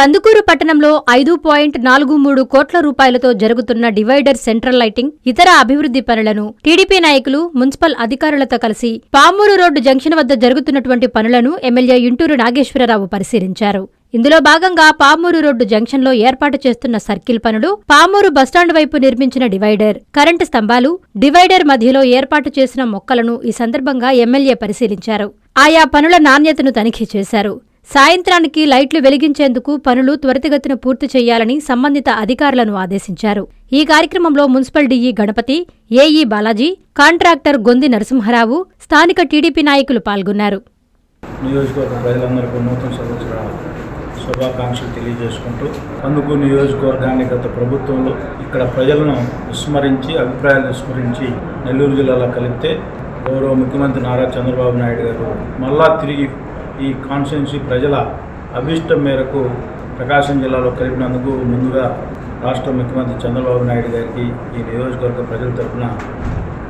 కందుకూరు పట్టణంలో ఐదు పాయింట్ నాలుగు మూడు కోట్ల రూపాయలతో జరుగుతున్న డివైడర్ సెంట్రల్ లైటింగ్ ఇతర అభివృద్ధి పనులను టీడీపీ నాయకులు మున్సిపల్ అధికారులతో కలిసి పామూరు రోడ్డు జంక్షన్ వద్ద జరుగుతున్నటువంటి పనులను ఎమ్మెల్యే ఇంటూరు నాగేశ్వరరావు పరిశీలించారు. ఇందులో భాగంగా పామూరు రోడ్డు జంక్షన్లో ఏర్పాటు చేస్తున్న సర్కిల్ పనులు పామూరు బస్టాండ్ వైపు నిర్మించిన డివైడర్ కరెంటు స్తంభాలు డివైడర్ మధ్యలో ఏర్పాటు చేసిన మొక్కలను ఈ సందర్భంగా ఎమ్మెల్యే పరిశీలించారు. ఆయా పనుల నాణ్యతను తనిఖీ చేశారు. సాయంత్రానికి లైట్లు వెలిగించేందుకు పనులు త్వరితగతిన పూర్తి చేయాలని సంబంధిత అధికారులను ఆదేశించారు. ఈ కార్యక్రమంలో municipal D E Ganapathi A E Balaji contractor Gondi Narasimharao స్థానిక టీడీపీ నాయకులు పాల్గొన్నారు. నియోజకవర్గ ప్రజలందరికీ నూతన సంవత్సర శుభాకాంక్షలు తెలియజేసుకుంటూ అందుకు నియోజకవర్గాన్ని గత ప్రభుత్వంలో ఇక్కడ ప్రజలను విస్మరించి అభిప్రాయాలు విస్మరించి నెల్లూరు జిల్లాలో కలిపితే గౌరవ ముఖ్యమంత్రి నారా చంద్రబాబు నాయుడు గారు మళ్ళా తిరిగి ఈ కాన్స్టిట్యున్సీ ప్రజల అభిష్టం మేరకు ప్రకాశం జిల్లాలో కలిపినందుకు ముందుగా రాష్ట్ర ముఖ్యమంత్రి చంద్రబాబు నాయుడు గారికి ఈ నియోజకవర్గ ప్రజల తరఫున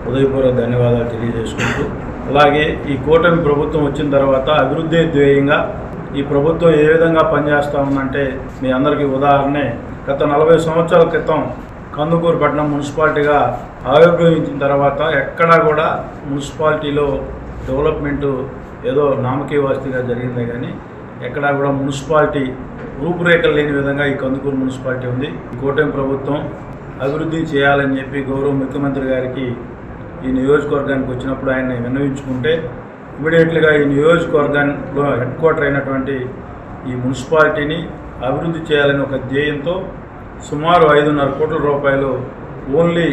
హృదయపూర్వక ధన్యవాదాలు తెలియజేసుకుంటూ అలాగే ఈ కూటమి ప్రభుత్వం వచ్చిన తర్వాత అభివృద్ధి ధ్యేయంగా ఈ ప్రభుత్వం ఏ విధంగా పనిచేస్తూ ఉందంటే మీ అందరికీ ఉదాహరణే గత నలభై సంవత్సరాల క్రితం కందుకూరు పట్టణం మున్సిపాలిటీగా ఆవిర్భవించిన తర్వాత ఎక్కడా కూడా మున్సిపాలిటీలో డెవలప్మెంట్ ఏదో నామకే వాస్తిగా జరిగిందే కానీ ఎక్కడా కూడా మున్సిపాలిటీ రూపురేఖలు లేని విధంగా ఈ కందుకూరు మున్సిపాలిటీ ఉంది. ఈ కూటమి ప్రభుత్వం అభివృద్ధి చేయాలని చెప్పి గౌరవ ముఖ్యమంత్రి గారికి ఈ నియోజకవర్గానికి వచ్చినప్పుడు ఆయన విన్నవించుకుంటే ఇమీడియట్లుగా ఈ నియోజకవర్గంలో హెడ్ క్వార్టర్ అయినటువంటి ఈ మున్సిపాలిటీని అభివృద్ధి చేయాలని ఒక ధ్యేయంతో సుమారు ఐదున్నర కోట్ల రూపాయలు ఓన్లీ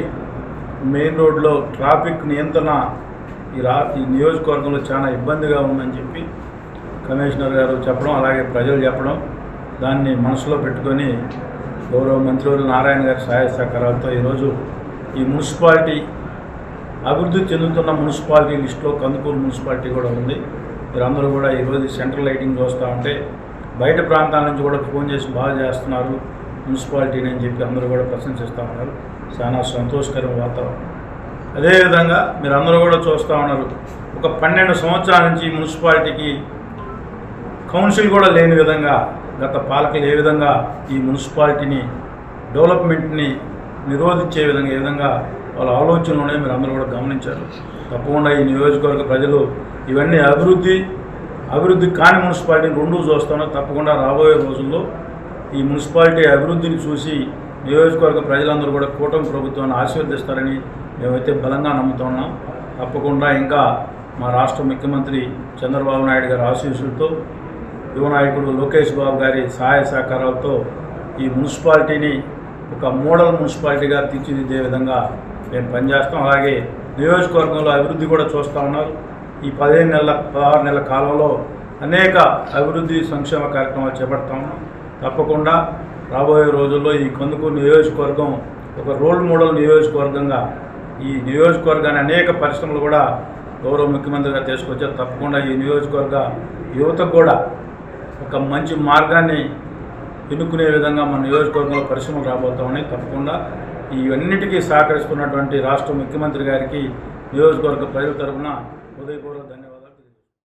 మెయిన్ రోడ్లో ట్రాఫిక్ నియంత్రణ ఈ రా ఈ నియోజకవర్గంలో చాలా ఇబ్బందిగా ఉందని చెప్పి కమిషనర్ గారు చెప్పడం అలాగే ప్రజలు చెప్పడం దాన్ని మనసులో పెట్టుకొని గౌరవ మంత్రివర్యులు నారాయణ గారి సహాయ సహకారాలతో ఈరోజు ఈ మున్సిపాలిటీ అభివృద్ధి చెందుతున్న మున్సిపాలిటీ లిస్టులో కందుకూరు మున్సిపాలిటీ కూడా ఉంది. మీరందరూ కూడా ఈరోజు సెంట్రల్ లైటింగ్ చూస్తూ ఉంటే బయట ప్రాంతాల నుంచి కూడా ఫోన్ చేసి బాగా చేస్తున్నారు మున్సిపాలిటీని అని చెప్పి అందరూ కూడా ప్రశంసిస్తూ ఉన్నారు. చాలా సంతోషకరం వాతావరణం. అదేవిధంగా మీరు అందరూ కూడా చూస్తూ ఉన్నారు. ఒక పన్నెండు సంవత్సరాల నుంచి మున్సిపాలిటీకి కౌన్సిల్ కూడా లేని విధంగా గత పాలకులు ఏ విధంగా ఈ మున్సిపాలిటీని డెవలప్మెంట్ని నిరోధించే విధంగా ఏ విధంగా వాళ్ళ ఆలోచనలోనే మీరు అందరూ కూడా గమనించారు. తప్పకుండా ఈ నియోజకవర్గ ప్రజలు ఇవన్నీ అభివృద్ధి అభివృద్ధి కాని మున్సిపాలిటీని రెండూ చూస్తున్నారు తప్పకుండా రాబోయే రోజుల్లో ఈ మున్సిపాలిటీ అభివృద్ధిని చూసి నియోజకవర్గ ప్రజలందరూ కూడా కూటమి ప్రభుత్వాన్ని ఆశీర్వదిస్తారని మేమైతే బలంగా నమ్ముతున్నాం తప్పకుండా ఇంకా మా రాష్ట్ర ముఖ్యమంత్రి చంద్రబాబు నాయుడు గారి ఆశీస్సులతో యువనాయకుడు లోకేష్ బాబు గారి సహాయ సహకారాలతో ఈ మున్సిపాలిటీని ఒక మోడల్ మున్సిపాలిటీగా తీర్చిదిద్దే విధంగా మేము పనిచేస్తాం. అలాగే నియోజకవర్గంలో అభివృద్ధి కూడా చూస్తూ ఉన్నారు. ఈ పదిహేను నెలల పదహారు నెలల కాలంలో అనేక అభివృద్ధి సంక్షేమ కార్యక్రమాలు చేపడతా ఉన్నాం. తప్పకుండా రాబోయే రోజుల్లో ఈ కందుకూరు నియోజకవర్గం ఒక రోల్ మోడల్ నియోజకవర్గంగా ఈ నియోజకవర్గాన్ని అనేక పరిశ్రమలు కూడా గౌరవ ముఖ్యమంత్రిగా తీసుకొచ్చారు. తప్పకుండా ఈ నియోజకవర్గ యువతకు కూడా ఒక మంచి మార్గాన్ని ఎన్నుకునే విధంగా మన నియోజకవర్గంలో పరిశ్రమలు రాబోతామని తప్పకుండా ఇవన్నిటికీ సహకరిస్తున్నటువంటి రాష్ట్ర ముఖ్యమంత్రి గారికి నియోజకవర్గ ప్రజల తరఫున హృదయపూర్వక ధన్యవాదాలు.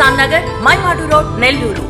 కిసాన్ నగర్ మైమాడు రోడ్ నెల్లూరు.